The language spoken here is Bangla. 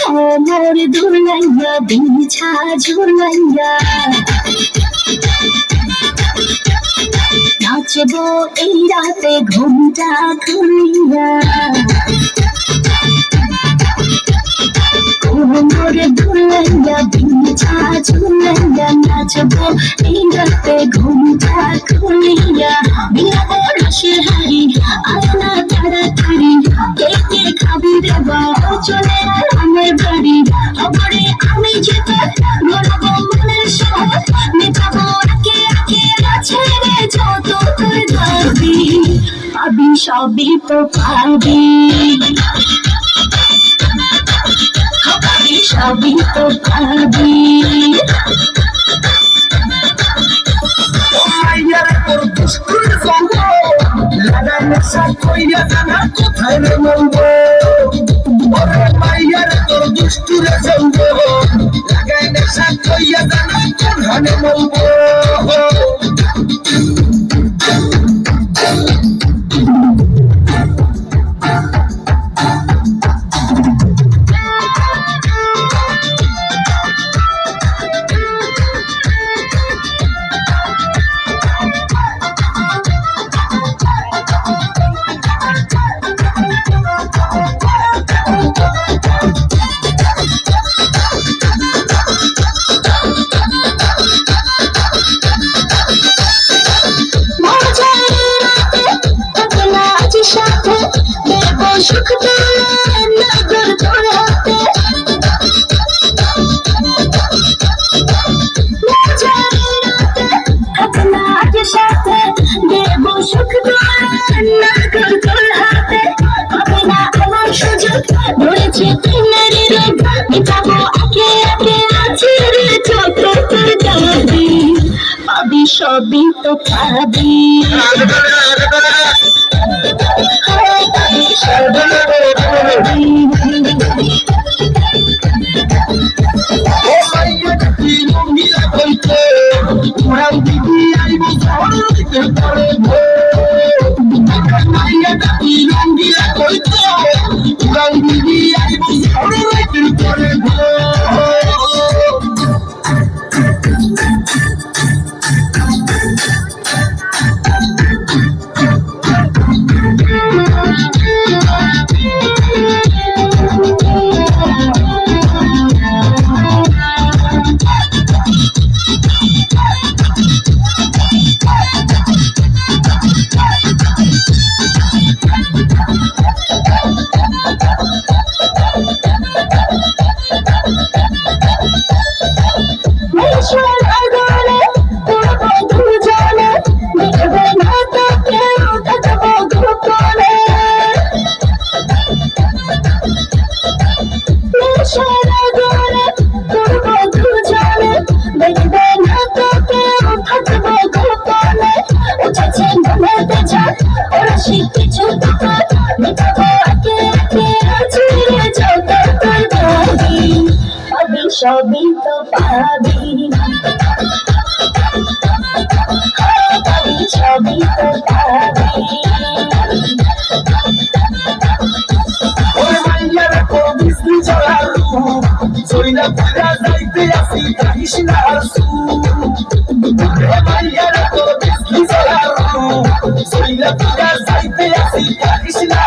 কোমর দুলাইয়া বিছা ঝুলাইয়া নাচবো এই রাতে ঘুমটা খুলিয়া কোমর দুলাইয়া বিছা ঝুলাইয়া নাচবো এই রাতে ঘুমটা খুলিয়া বিলাবো রসের হাড়ি আয়না তাড়াতাড়ি কে কে খাবি রে বা চলে আমার বাড়ি। খবরে আমি যেতে গড়বো মনের শহর, মেটাবো একে একে আছে রে যত তোর দাবি পাবি সবই তো পাবি সবই তো পাবি। কোথায় রে মঙ্গ। ওরে মাইয়ার তোর দুষ্টুর সঙ্গ লাগাই নেশা কইরা জানা কোথায় রে মঙ্গ। ধরেছে প্রেমের রোগ মেটাবো একে একে আছে রে যত তোর দাবি পাবি সবই তো পাবি। পাবি Oh. সবই তো পাবি সবই তো পাবি চলারু সইলা পুরা যাইতে আসি কাহিস না হাসু ওরে মাইয়ার কো বিস্কি চলারু সইলা পুরা যাইতে আসি কাহিস না